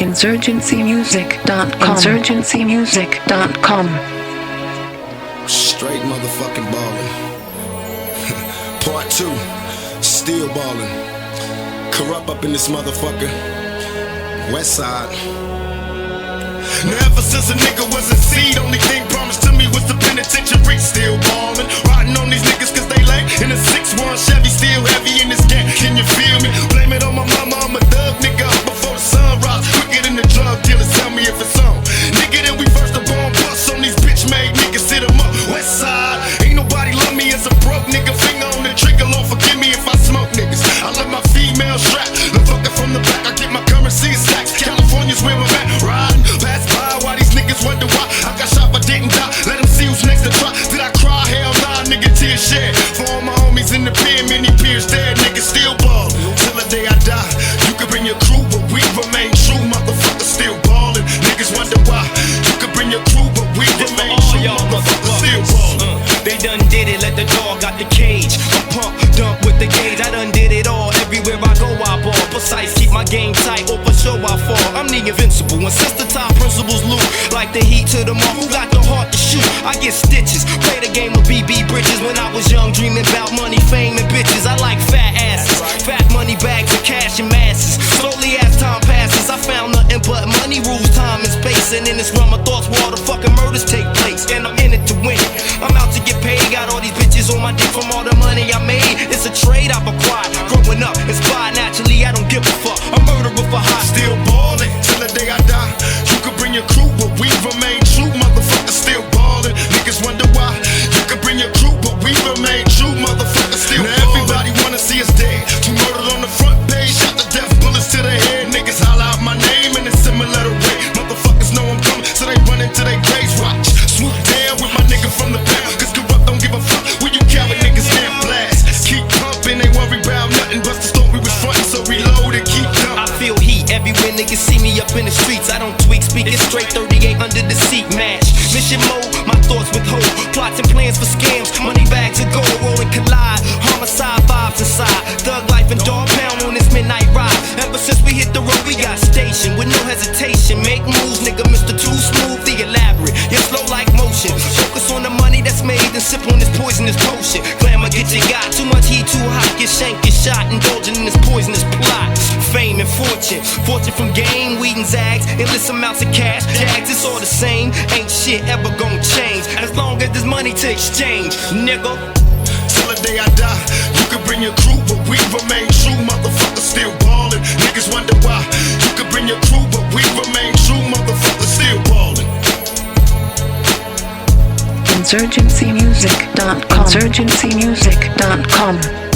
Insurgencymusic.com. Insurgencymusic.com. Straight motherfucking ballin'. Part two, still ballin'. Corrupt up in this motherfucker. West side. Now ever since a nigga was a seed, only thing promised to me was the penitentiary. Still ballin', the pen, many peers dead, niggas still ball. Till the day I die, you can bring your crew, but we remain true. Motherfuckers still ballin'. Niggas wonder why. You can bring your crew, but we This remain all true. y'all Motherfuckers still ballin'. Uh, they done did it, let the dog out the cage. I'm pumped, dump with the gauge. I done did it all. Everywhere I go, I ball. Precise, keep my game tight. Open show, I fall. I'm the invincible. When sister top principles loot, like the heat to the mark. Who got the heart to shoot? I get stitches. Play the game of BB Bridges when I was young, dreaming about money, fame, And in this realm of thoughts, where all the fucking murders take place. And I'm straight 38 under the seat match. Mission mode, my thoughts withhold. Plots and plans for scams, money bags of gold rolling collide. Homicide vibes inside. Thug life and dog pound on this midnight ride. Ever since we hit the road, we got stationed with no hesitation. Make moves, nigga, Mr. Too Smooth, the elaborate. You're slow like motion. Focus on the money that's made and sip on this poisonous potion. Glamour get you got too much heat, too hot. Get shanked, get shot, indulging in this poisonous fortune, fortune from game, weed and zags, endless amounts of cash. Jags, it's all the same. Ain't shit ever gonna change as long as there's money to exchange, nigga. till the day I die. You could bring your crew, but we remain true. Motherfuckers still ballin'. Niggas wonder why. You could bring your crew, but we remain true. Motherfuckers still ballin'. Insurgencymusic.com. Insurgencymusic.com.